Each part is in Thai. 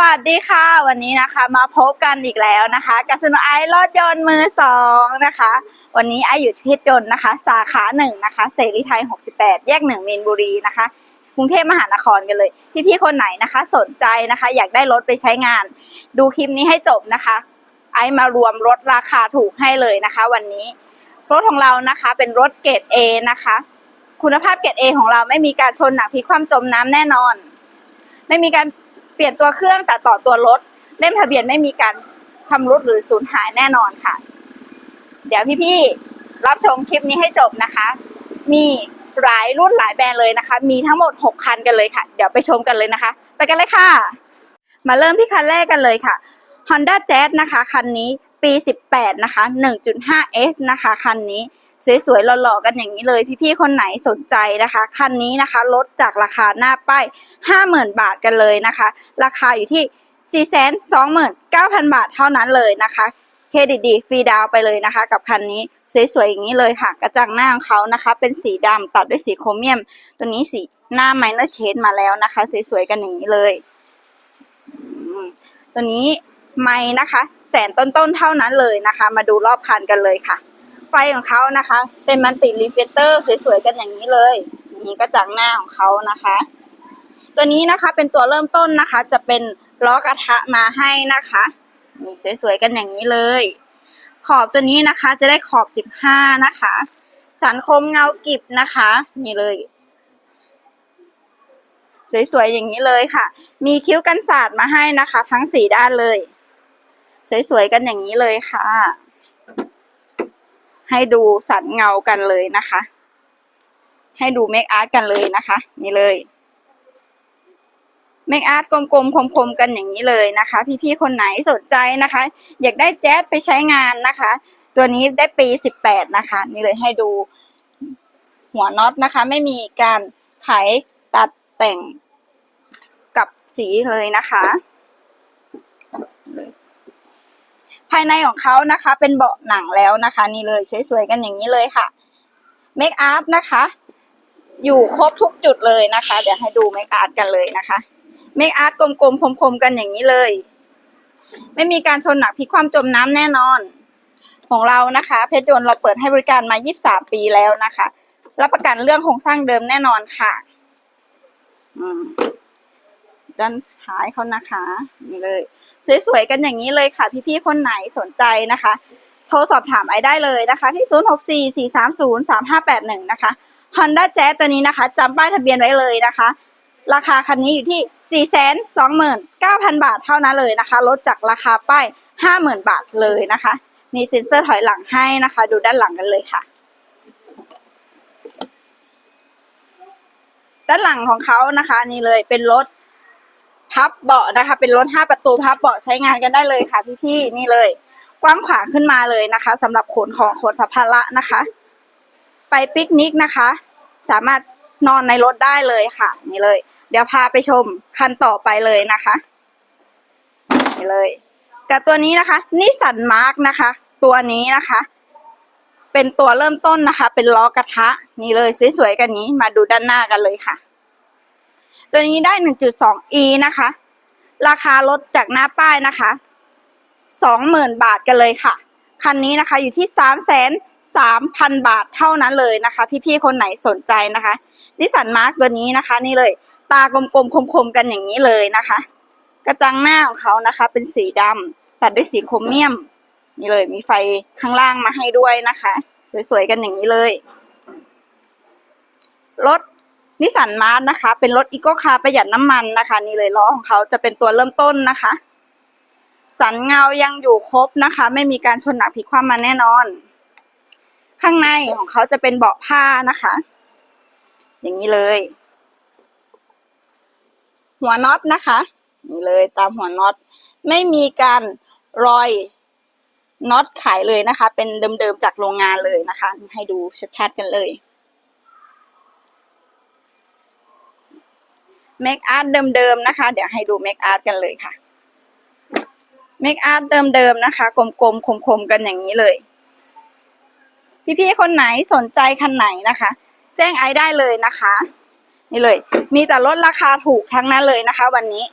วัสดีค่ะ วันนี้นะคะมาพบกันอีกแล้วนะคะกับสนไอรถยนต์มือสองนะคะ วันนี้ไออยู่ที่พิษยนต์นะคะ สาขาหนึ่งนะคะเสรีไทย 68 แยกหนึ่งมีนบุรีนะคะกรุงเทพมหานครกันเลย พี่ๆคนไหนนะคะ สนใจนะคะ อยากได้รถไปใช้งาน ดูคลิปนี้ให้จบนะคะ ไอมารวมรถราคาถูกให้เลยนะคะ วันนี้รถของเรานะคะเป็นรถเกรด A นะคะ คุณภาพเกรด A ของเราไม่มีการชนหนักพลิกคว่ำจมน้ำแน่นอน ไม่มีการ ปลี่ยนตัวเครื่องแต่ต่อตัวรถเล่มทะเบียนไม่มีการทำรุดหรือสูญหายแน่นอนค่ะ เดี๋ยวพี่ๆรับชมคลิปนี้ให้จบนะคะ มีหลายรุ่นหลายแบรนด์เลยนะคะ มีทั้งหมด 6 คันกันเลยค่ะ เดี๋ยวไปชมกันเลยนะคะ ไปกันเลยค่ะ มาเริ่มที่คันแรกกันเลยค่ะ Honda Jazz นะคะ คันนี้ปี 18 นะคะ 1.5S นะคะ คันนี้ สวยๆหล่อๆกันอย่างนี้เลย พี่ๆคนไหนสนใจนะคะคันนี้นะคะ ลดจากราคาหน้าป้าย50,000 บาทกันเลยนะคะ ราคาอยู่ที่ 429,000 บาทเท่านั้นเลยนะคะเครดิตดีฟรีดาวไปเลยนะคะ กับคันนี้สวยๆอย่างนี้เลยค่ะ กระจังหน้าของเขานะคะ เป็นสีดำตัดด้วยสีโครเมียม ตัวนี้สีหน้าไมเนอร์เชดมาแล้วนะคะสวยๆกันอย่างนี้เลยตัวนี้ไม้นะคะ แสนต้นๆเท่านั้นเลยนะคะ มาดูรอบคันกันเลยค่ะ ไฟของเขานะคะ เป็นมันติรีเฟลเตอร์สวยๆกันอย่างนี้เลย นี่กระจังหน้าของเขานะคะ ตัวนี้นะคะเป็นตัวเริ่มต้นนะคะ จะเป็นล้อกระทะมาให้นะคะนี่สวยๆกันอย่างนี้เลย ขอบตัวนี้นะคะ จะได้ขอบสิบห้านะคะ สันคมเงากิบนะคะ นี่เลยสวยๆอย่างนี้เลยค่ะ มีคิ้วกันศาสตร์มาให้นะคะ ทั้งสี่ด้านเลย สวยๆกันอย่างนี้เลยค่ะ ให้ดูสันเงากันเลยนะคะ ให้ดูเมคอาร์ตกันเลยนะคะ นี่เลยเมคอาร์ตกลมๆคมๆกันอย่างนี้เลยนะคะ พี่ๆคนไหนสนใจนะคะ อยากได้แจ๊สไปใช้งานนะคะ ตัวนี้ได้ปีสิบแปดนะคะ นี่เลยให้ดูหัวน็อตนะคะ ไม่มีการไขตัดแต่งกับสีเลยนะคะ ภายในของเขานะคะ เป็นเบาะหนังแล้วนะคะ นี่เลยสวยๆกันอย่างนี้เลยค่ะเมคอาร์ตนะคะ อยู่ครบทุกจุดเลยนะคะ เดี๋ยวให้ดูเมคอาร์ตกันเลยนะคะเมคอาร์ตกลมๆคมๆกันอย่างนี้เลย ไม่มีการชนหนักพิกความจมน้ำแน่นอน ของเรานะคะ เพชรยนต์เราเปิดให้บริการมา 23 ปีแล้วนะคะ รับประกันเรื่องโครงสร้างเดิมแน่นอนค่ะอืมด้านท้ายเขานะคะนี่เลย สวยๆกันอย่างนี้เลยค่ะ พี่ๆคนไหนสนใจนะคะ โทรสอบถามไอได้เลยนะคะ ที่ 0644303581 นะคะ Honda Jazz ตัวนี้นะคะจำป้ายทะเบียนไว้เลยนะคะ ราคาคันนี้อยู่ที่ 429,000 บาทเท่านั้นเลยนะคะลดจากราคาป้าย 50,000 บาทเลยนะคะมีเซ็นเซอร์ถอยหลังให้นะคะ ดูด้านหลังกันเลยค่ะด้านหลังของเขานะคะ นี่เลยเป็นรถ พับเบาะนะคะ เป็นรถห้าประตูพับเบาะใช้งานกันได้เลยค่ะ พี่ๆนี่เลย กว้างขวางขึ้นมาเลยนะคะสำหรับขนของขนสัมภาระนะคะ ไปปิกนิกนะคะ สามารถนอนในรถได้เลยค่ะ นี่เลย เดี๋ยวพาไปชมคันต่อไปเลยนะคะนี่เลยกับตัวนี้นะคะนิสันมาร์กนะคะ ตัวนี้นะคะ เป็นตัวเริ่มต้นนะคะ เป็นล้อกระทะ นี่เลยสวยๆกันนี้มาดูด้านหน้ากันเลยค่ะ ตัวนี้ได้ 1.2e นะคะ ราคาลดจากหน้าป้ายนะคะ 20,000 บาทกันเลยค่ะ คันนี้นะคะอยู่ที่ 33,000 บาทเท่านั้นเลยนะคะ พี่ๆ คนไหนสนใจนะคะนิสสันมาร์กตัวนี้นะคะนี่เลย ตากลมๆ คมๆ กันอย่างนี้เลยนะคะ กระจังหน้าของเขานะคะ เป็นสีดำตัดด้วยสีโครเมียม นี่เลยมีไฟข้างล่างมาให้ด้วยนะคะ สวยๆ กันอย่างนี้เลยรถ นิสสันมาร์นะคะ เป็นรถอีโก้คาร์ประหยัดน้ำมันนะคะ นี่เลยล้อของเขาจะเป็นตัวเริ่มต้นนะคะ สันเงายังอยู่ครบนะคะ ไม่มีการชนหนักพลิกคว่ำมาแน่นอน ข้างในของเขาจะเป็นเบาะผ้านะคะ อย่างนี้เลย หัวน็อตนะคะ นี่เลยตามหัวน็อต ไม่มีการรอยน็อตขายเลยนะคะ เป็นเดิมๆจากโรงงานเลยนะคะ ให้ดูชัดๆกันเลย เมคอาร์ตเดิมๆนะคะ เดี๋ยวให้ดูเมคอาร์ตกันเลยค่ะเมคอาร์ตเดิมๆนะคะ กลมๆคมๆกันอย่างนี้เลย พี่ๆคนไหนสนใจคันไหนนะคะ แจ้งไอได้เลยนะคะ นี่เลย มีแต่ลดราคาถูกทั้งนั้นเลยนะคะ วันนี้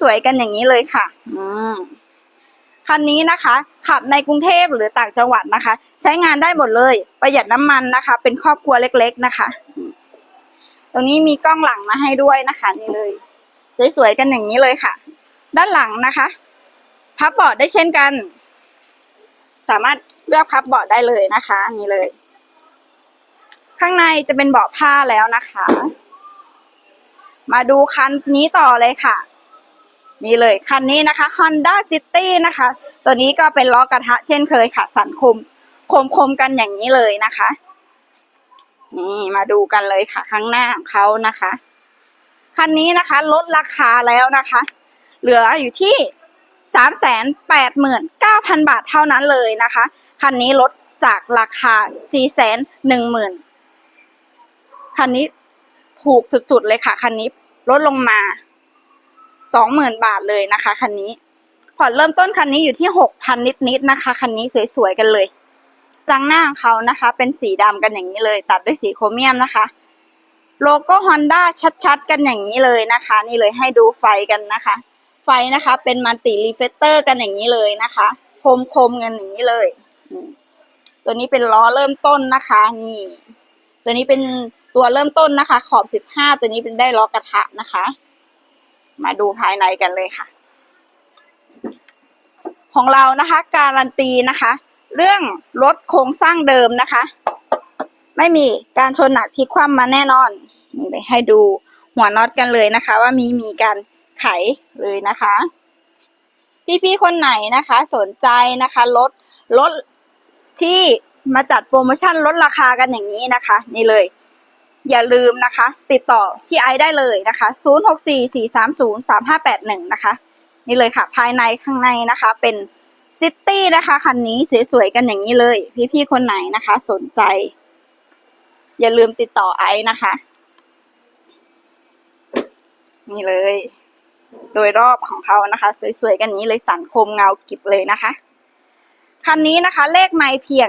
สวยๆกันอย่างนี้เลยค่ะ อืมคันนี้นะคะ ขับในกรุงเทพหรือต่างจังหวัดนะคะ ใช้งานได้หมดเลย ประหยัดน้ำมันนะคะ เป็นครอบครัวเล็ก ๆ นะคะ ตรงนี้มีกล้องหลังมาให้ด้วยนะคะนี่เลย สวยๆกันอย่างนี้เลยค่ะ ด้านหลังนะคะพับเบาะได้เช่นกัน สามารถเลือกพับเบาะได้เลยนะคะนี่เลย ข้างในจะเป็นเบาะผ้าแล้วนะคะ มาดูคันนี้ต่อเลยค่ะ นี่เลยคันนี้นะคะ Honda City นะคะ ตัวนี้ก็เป็นล้อกระทะเช่นเคยค่ะ สันคมคมคมๆกันอย่างนี้เลยนะคะ นี่มาดูกันเลยค่ะ ข้างหน้าของเขานะคะ คันนี้นะคะ ลดราคาแล้วนะคะ เหลืออยู่ที่สามแสนแปดหมื่นเก้าพันบาทเท่านั้นเลยนะคะ คันนี้ลดจากราคาสี่แสนหนึ่งหมื่นคันนี้ถูกสุดๆเลยค่ะ คันนี้ลดลงมาสองหมื่นบาทเลยนะคะ คันนี้ผ่อนเริ่มต้นคันนี้อยู่ที่หกพันนิดๆนะคะ คันนี้สวยๆกันเลย จังหน้าเขานะคะ เป็นสีดำกันอย่างนี้เลย ตัดด้วยสีโครเมียมนะคะ โลโก้ฮอนด้าชัดๆ กันอย่างนี้เลยนะคะ นี่เลยให้ดูไฟกันนะคะ ไฟนะคะ เป็นมัลติรีเฟเตอร์กันอย่างนี้เลยนะคะคมคมๆกันอย่างนี้เลย ตัวนี้เป็นล้อเริ่มต้นนะคะ นี่ ตัวนี้เป็นตัวเริ่มต้นนะคะ ขอบสิบห้าตัวนี้เป็นได้ล้อกระทะนะคะ มาดูภายในกันเลยค่ะ ของเรานะคะ การันตีนะคะ เรื่องรถโครงสร้างเดิมนะคะ ไม่มีการชนหนักพลิกคว่ำมาแน่นอนนี่เลยให้ดูหัวน็อตกันเลยนะคะ ว่ามีมีการไขเลยนะคะ พี่ๆคนไหนนะคะ สนใจนะคะรถรถที่มาจัดโปรโมชั่นลดราคากันอย่างนี้นะคะ นี่เลย อย่าลืมนะคะ ติดต่อที่ไอได้เลยนะคะ 0644303581 นะคะ นี่เลยค่ะ ภายในข้างในนะคะเป็น ซิตี้นะคะคันนี้สวยๆกันอย่างนี้เลย พี่ๆคนไหนนะคะ สนใจ อย่าลืมติดต่อไอซ์นะคะ นี่เลย โดยรอบของเขานะคะ สวยๆกันนี้เลยสันคมเงากิบเลยนะคะ คันนี้นะคะ เลขไม่เพียง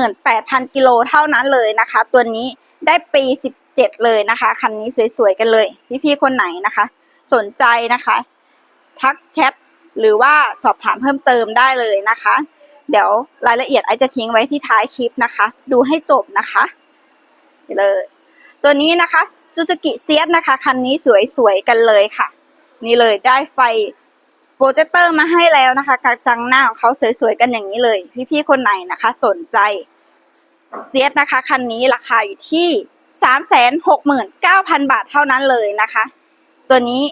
78,000กิโลเท่านั้นเลยนะคะ ตัวนี้ได้ปี17เลยนะคะ คันนี้สวยๆกันเลย พี่ๆคนไหนนะคะ สนใจนะคะ ทักแชท หรือว่าสอบถามเพิ่มเติมได้เลยนะคะ เดี๋ยวรายละเอียดไอจะทิ้งไว้ที่ท้ายคลิปนะคะ ดูให้จบนะคะนี่เลยตัวนี้นะคะซูซูกิเซียสนะคะคันนี้สวยๆกันเลยค่ะ นี่เลยได้ไฟโปรเจคเตอร์มาให้แล้วนะคะกระจังหน้าของเขาสวยๆกันอย่างนี้เลย พี่ๆคนไหนนะคะ สนใจเซียสนะคะคันนี้ราคาอยู่ที่สามแสนหกหมื่นเก้าพันบาทเท่านั้นเลยนะคะ ตัวนี้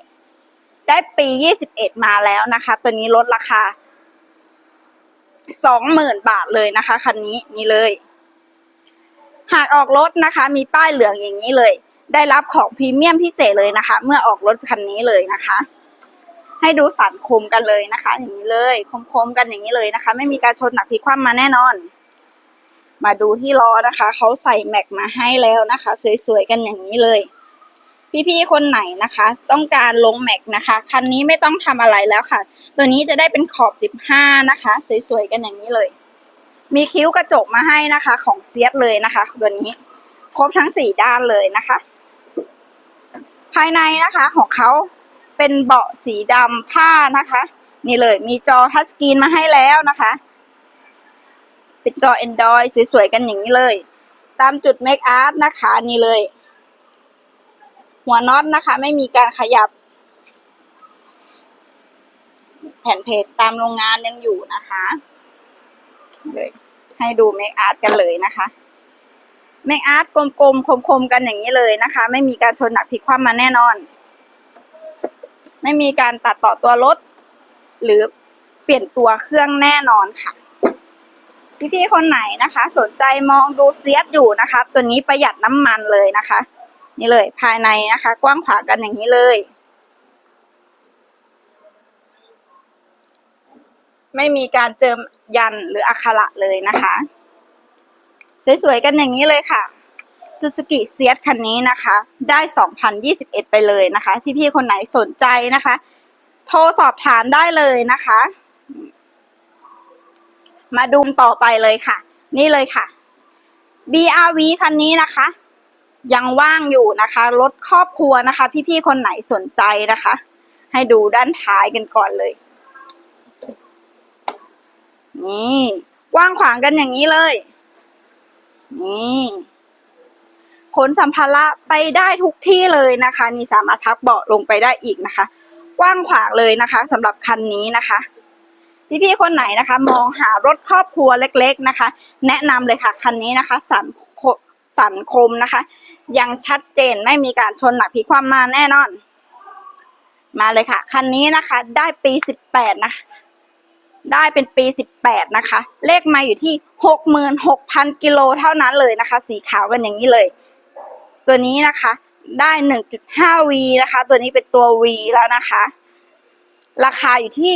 ได้ปียี่สิบเอ็ดมาแล้วนะคะ ตัวนี้ลดราคาสองหมื่นบาทเลยนะคะคันนี้นี่เลย หากออกรถนะคะ มีป้ายเหลืองอย่างนี้เลย ได้รับของพรีเมียมพิเศษเลยนะคะ เมื่อออกรถคันนี้เลยนะคะ ให้ดูสันคมกันเลยนะคะ อย่างนี้เลยคมๆกันอย่างนี้เลยนะคะ ไม่มีการชนหนักพลิกคว่ำมาแน่นอนมาดูที่ล้อนะคะ เขาใส่แม็กมาให้แล้วนะคะ สวยๆกันอย่างนี้เลย พี่ๆคนไหนนะคะ ต้องการลงแม็กนะคะ คันนี้ไม่ต้องทำอะไรแล้วค่ะ ตัวนี้จะได้เป็นขอบจิบห้านะคะ สวยๆกันอย่างนี้เลย มีคิ้วกระจกมาให้นะคะ ของเซียสเลยนะคะ ตัวนี้ ครบทั้งสี่ด้านเลยนะคะ ภายในนะคะของเขาเป็นเบาะสีดำผ้านะคะ นี่เลยมีจอทัชสกรีนมาให้แล้วนะคะเป็นจอ Android สวยๆกันอย่างนี้เลย ตามจุดเมคอาร์ตนะคะ นี่เลย หัวน็อตนะคะ ไม่มีการขยับ แผ่นเพจตามโรงงานยังอยู่นะคะเลยให้ดูเมคอาร์ตกันเลยนะคะเมคอาร์ตกลมๆคมๆกันอย่างนี้เลยนะคะ ไม่มีการชนหนักพลิกคว่ำมาแน่นอน ไม่มีการตัดต่อตัวรถ หรือเปลี่ยนตัวเครื่องแน่นอนค่ะ พี่ๆคนไหนนะคะ สนใจมองดูเซียสอยู่นะคะ ตัวนี้ประหยัดน้ำมันเลยนะคะ นี่เลย ภายในนะคะ กว้างขวางกันอย่างนี้เลย ไม่มีการเจิมยันหรืออักขระเลยนะคะ สวยๆกันอย่างนี้เลยค่ะซูซูกิเซียสคันนี้นะคะ ได้ 2021 ไปเลยนะคะ พี่ๆ คนไหนสนใจนะคะ โทรสอบถามได้เลยนะคะ มาดูต่อไปเลยค่ะ นี่เลยค่ะ BRV คันนี้นะคะ ยังว่างอยู่นะคะรถครอบครัวนะคะ พี่ๆคนไหนสนใจนะคะ ให้ดูด้านท้ายกันก่อนเลย นี่กว้างขวางกันอย่างนี้เลย นี่ขนสัมภาระไปได้ทุกที่เลยนะคะ นี่สามารถพับเบาะลงไปได้อีกนะคะกว้างขวางเลยนะคะสำหรับคันนี้นะคะ พี่ๆคนไหนนะคะ มองหารถครอบครัวเล็ก ๆนะคะ แนะนำเลยค่ะคันนี้นะคะ สันสันคมนะคะ ยังชัดเจนไม่มีการชนหนักพลิความมาแน่นอน มาเลยค่ะ คันนี้นะคะ ได้ปีสิบแปดนะ ได้เป็นปีสิบแปดนะคะ เลขมาอยู่ที่หกหมื่นหกพันกิโลเท่านั้นเลยนะคะ สีขาวกันอย่างนี้เลย ตัวนี้นะคะ ได้หนึ่งจุดห้าวีนะคะ ตัวนี้เป็นตัววีแล้วนะคะ ราคาอยู่ที่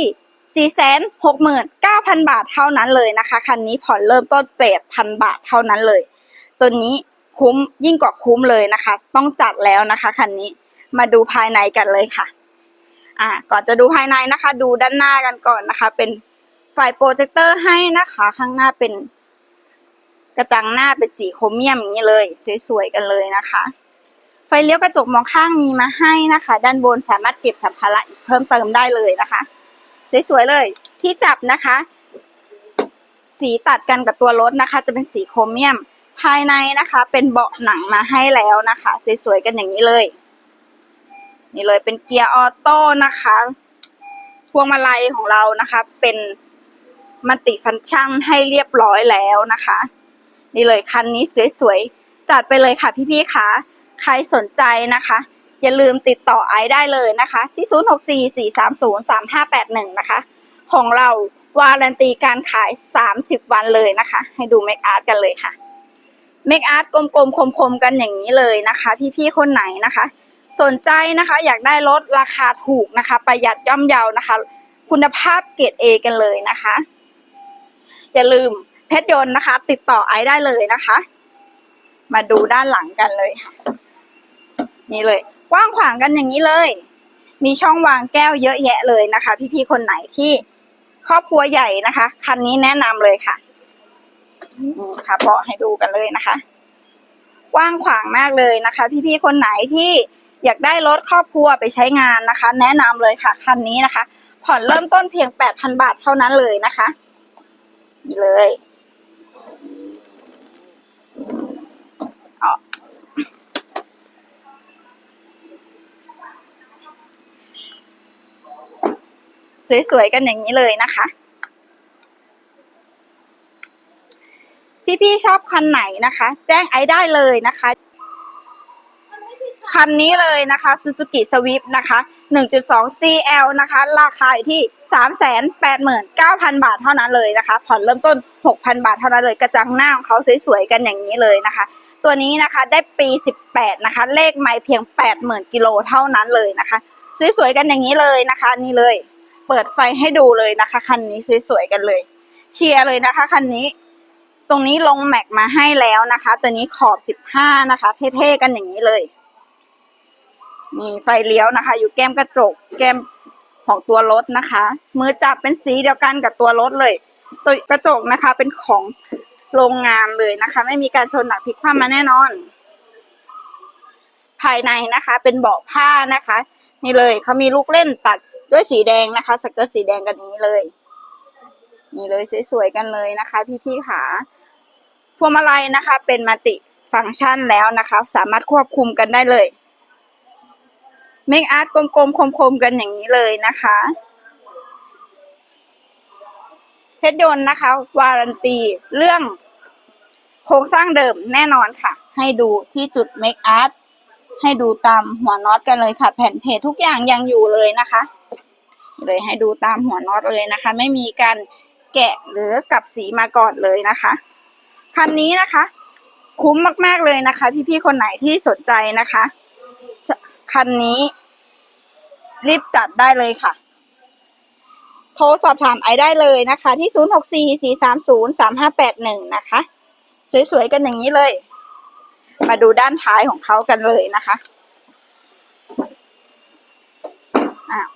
สี่แสนหกหมื่นเก้าพันบาทเท่านั้นเลยนะคะ คันนี้ผ่อนเริ่มต้นแปดพันบาทเท่านั้นเลย ตัวนี้ คุ้มยิ่งกว่าคุ้มเลยนะคะ ต้องจัดแล้วนะคะคันนี้มาดูภายในกันเลยค่ะ อ่า ก่อนจะดูภายในนะคะ ดูด้านหน้ากันก่อนนะคะ เป็นไฟโปรเจคเตอร์ให้นะคะ ข้างหน้าเป็นกระจังหน้าเป็นสีโครเมียมอย่างนี้เลย สวยๆกันเลยนะคะ ไฟเลี้ยวกระจกมองข้างมีมาให้นะคะ ด้านบนสามารถเก็บสัมภาระอีกเพิ่มเติมได้เลยนะคะ สวยๆเลย ที่จับนะคะ สีตัดกันกับตัวรถนะคะ จะเป็นสีโครเมียม ภายในนะคะ เป็นเบาะหนังมาให้แล้วนะคะ สวยๆกันอย่างนี้เลย นี่เลยเป็นเกียร์ออโต้นะคะพวงมาลัยของเรานะคะ เป็นมัลติฟังก์ชันให้เรียบร้อยแล้วนะคะ นี่เลยคันนี้สวยๆจัดไปเลยค่ะพี่ๆค่ะใครสนใจนะคะ อย่าลืมติดต่อไอได้เลยนะคะ ที่ 0644303581 นะคะ ของเราวารันตีการขาย 30 วันเลยนะคะ ให้ดูเมคอาร์ตกันเลยค่ะ เมคอาร์ตกลมๆคมๆกันอย่างนี้เลยนะคะ พี่ๆคนไหนนะคะ สนใจนะคะอยากได้รถราคาถูกนะคะ ประหยัดย่อมเยานะคะ คุณภาพเกรดเอกันเลยนะคะ อย่าลืมเพชรยนต์นะคะ ติดต่อไอได้เลยนะคะ มาดูด้านหลังกันเลยค่ะ นี่เลยกว้างขวางกันอย่างนี้เลย มีช่องวางแก้วเยอะแยะเลยนะคะ พี่ๆคนไหนที่ครอบครัวใหญ่นะคะ คันนี้แนะนำเลยค่ะ ค่ะเบาะให้ดูกันเลยนะคะกว้างขวางมากเลยนะคะ พี่ๆคนไหนที่อยากได้รถครอบครัวไปใช้งานนะคะ แนะนำเลยค่ะคันนี้นะคะ ผ่อนเริ่มต้นเพียง8,000บาทเท่านั้นเลยนะคะนี่เลยเอสวยๆกันอย่างนี้เลยนะคะ พี่ๆชอบคันไหนนะคะ แจ้งไอได้เลยนะคะ คันนี้เลยนะคะ Suzuki Swift นะคะ 1.2 GL นะคะ ราคาอยู่ที่ 389,000 บาทเท่านั้นเลยนะคะ ผ่อนเริ่มต้น 6,000 บาทเท่านั้นเลย กระจังหน้าของเขาสวยๆกันอย่างนี้เลยนะคะ ตัวนี้นะคะได้ปี 18 นะคะ เลขไม่เพียง 80,000 กิโลเท่านั้นเลยนะคะสวยๆกันอย่างนี้เลยนะคะ นี่เลย เปิดไฟให้ดูเลยนะคะ คันนี้สวยๆกันเลย เชียร์เลยนะคะ คันนี้ ตรงนี้ลงแม็กมาให้แล้วนะคะ ตัวนี้ขอบ15นะคะ เท่ๆกันอย่างนี้เลยมีไฟเลี้ยวนะคะ อยู่แก้มกระจก แก้มของตัวรถนะคะ มือจับเป็นสีเดียวกันกับตัวรถเลย ตัวกระจกนะคะเป็นของโรงงานเลยนะคะ ไม่มีการชนหนักพลิกคว่ำมาแน่นอน ภายในนะคะ เป็นเบาะผ้านะคะ นี่เลยเขามีลูกเล่นตัดด้วยสีแดงนะคะสกเกอร์สีแดงกันนี้เลย นี่เลยสวยๆกันเลยนะคะ พี่ๆขาพวงมาลัยนะคะ เป็นมัติฟังก์ชันแล้วนะคะ สามารถควบคุมกันได้เลยเมคอาร์ตกลมๆคมๆกันอย่างนี้เลยนะคะเพชรยนต์นะคะ วารันตีเรื่องโครงสร้างเดิมแน่นอนค่ะ ให้ดูที่จุดเมคอาร์ตให้ดูตามหัวน็อตกันเลยค่ะ แผ่นเพจทุกอย่างยังอยู่เลยนะคะ เลยให้ดูตามหัวน็อตเลยนะคะ ไม่มีการ แกะหรือกลับสีมาก่อนเลยนะคะคันนี้นะคะ คุ้มมากๆเลยนะคะ พี่ๆคนไหนที่สนใจนะคะคันนี้ รีบจัดได้เลยค่ะ โทรสอบถามไอได้เลยนะคะ ที่ 0644303581 นะคะ สวยๆกันอย่างนี้เลย มาดูด้านท้ายของเขากันเลยนะคะอ้าว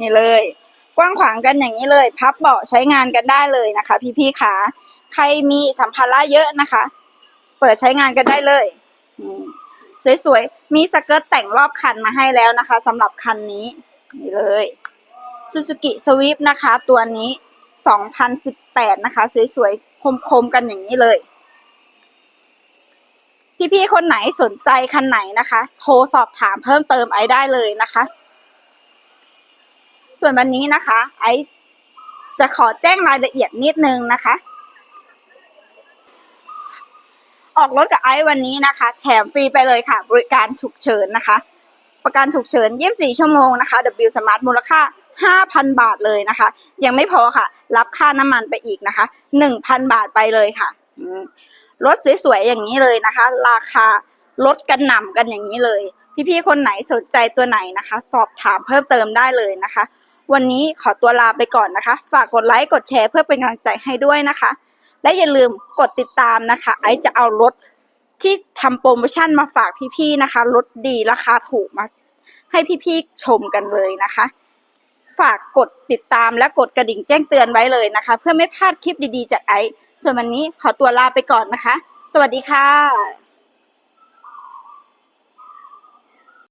นี่เลย กว้างขวางกันอย่างนี้เลย พับเบาะใช้งานกันได้เลยนะคะ พี่ๆขาใครมีสัมภาระเยอะนะคะ เปิดใช้งานกันได้เลยสวยๆ มีสเกิร์ตแต่งรอบคันมาให้แล้วนะคะสำหรับคันนี้ นี่เลย Suzuki Swift นะคะ ตัวนี้ 2018 นะคะ สวยๆ คมๆ กันอย่างนี้เลย พี่ๆ คนไหนสนใจคันไหนนะคะ โทรสอบถามเพิ่มเติมไอได้เลยนะคะ ส่วนวันนี้นะคะ ไอซ์จะขอแจ้งรายละเอียดนิดนึงนะคะ ออกรถกับไอซ์วันนี้นะคะ แถมฟรีไปเลยค่ะ บริการฉุกเฉินนะคะ ประกันฉุกเฉิน 24 ชั่วโมงนะคะ W Smart มูลค่า5,000 บาทเลยนะคะ ยังไม่พอค่ะ รับค่าน้ำมันไปอีกนะคะ 1,000 บาทไปเลยค่ะรถสวยๆอย่างนี้เลยนะคะ ราคาลดกันหน่ำกันอย่างนี้เลย พี่ๆคนไหนสนใจตัวไหนนะคะ สอบถามเพิ่มเติมได้เลยนะคะ วันนี้ขอตัวลาไปก่อนนะคะ ฝากกดไลค์กดแชร์เพื่อเป็นกำลังใจให้ด้วยนะคะ และอย่าลืมกดติดตามนะคะ ไอซ์จะเอารถที่ทำโปรโมชั่นมาฝากพี่ๆนะคะรถดีราคาถูกมาให้พี่ๆชมกันเลยนะคะ ฝากกดติดตามและกดกระดิ่งแจ้งเตือนไว้เลยนะคะ เพื่อไม่พลาดคลิปดีๆจากไอซ์ส่วนวันนี้ขอตัวลาไปก่อนนะคะ สวัสดีค่ะ